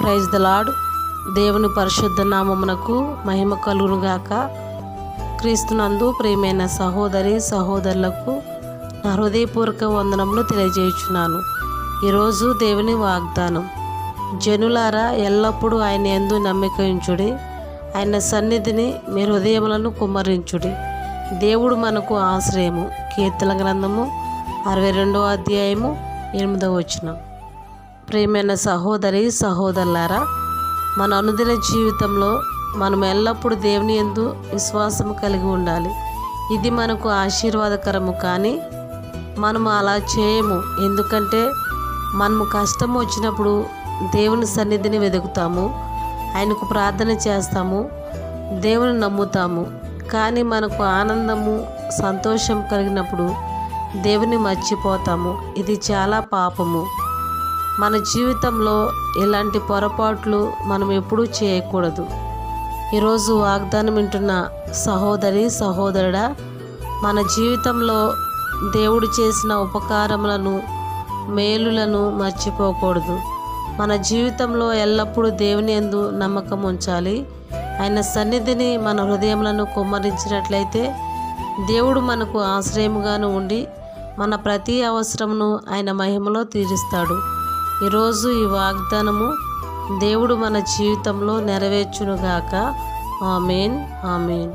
Praise the lord దేవుని పరిశుద్ధ నామమునకు మహిమ కలుగునుగాక. క్రీస్తునందు ప్రియమైన సహోదరి సహోదరులకు నా హృదయపూర్వక వందనములు తెలియజేయుచున్నాను. ఈరోజు దేవుని వాగ్దానం. జనులారా ఎల్లప్పుడూ ఆయన ఎందు నమ్మకించుడి ఆయన సన్నిధిని మీ హృదయములను కుమ్మరించుడి. దేవుడు మనకు ఆశ్రయము. కీర్తన గ్రంథము అరవై రెండవ అధ్యాయము ఎనిమిదవ వచనం. ప్రేమైన సహోదరి సహోదరులారా మన అనుదిన జీవితంలో మనం ఎల్లప్పుడూ దేవుని ఎందు విశ్వాసం కలిగి ఉండాలి. ఇది మనకు ఆశీర్వాదకరము కానీ మనము అలా చేయము. ఎందుకంటే మనము కష్టం వచ్చినప్పుడు దేవుని సన్నిధిని వెతుకుతాము ఆయనకు ప్రార్థన చేస్తాము దేవుని నమ్ముతాము. కానీ మనకు ఆనందము సంతోషం కలిగినప్పుడు దేవుని మర్చిపోతాము. ఇది చాలా పాపము. మన జీవితంలో ఇలాంటి పొరపాట్లు మనం ఎప్పుడూ చేయకూడదు. ఈరోజు వాగ్దానం వింటున్న సహోదరి సహోదరుడా మన జీవితంలో దేవుడు చేసిన ఉపకారములను మేలులను మర్చిపోకూడదు. మన జీవితంలో ఎల్లప్పుడూ దేవుని ఎందు నమ్మకం ఉంచాలి. ఆయన సన్నిధిని మన హృదయములను కుమ్మరించినట్లయితే దేవుడు మనకు ఆశ్రయముగాను ఉండి మన ప్రతి అవసరమును ఆయన మహిమలో తీరుస్తాడు. ఈరోజు ఈ వాగ్దానము దేవుడు మన జీవితంలో నెరవేర్చునుగాక. Amen amen.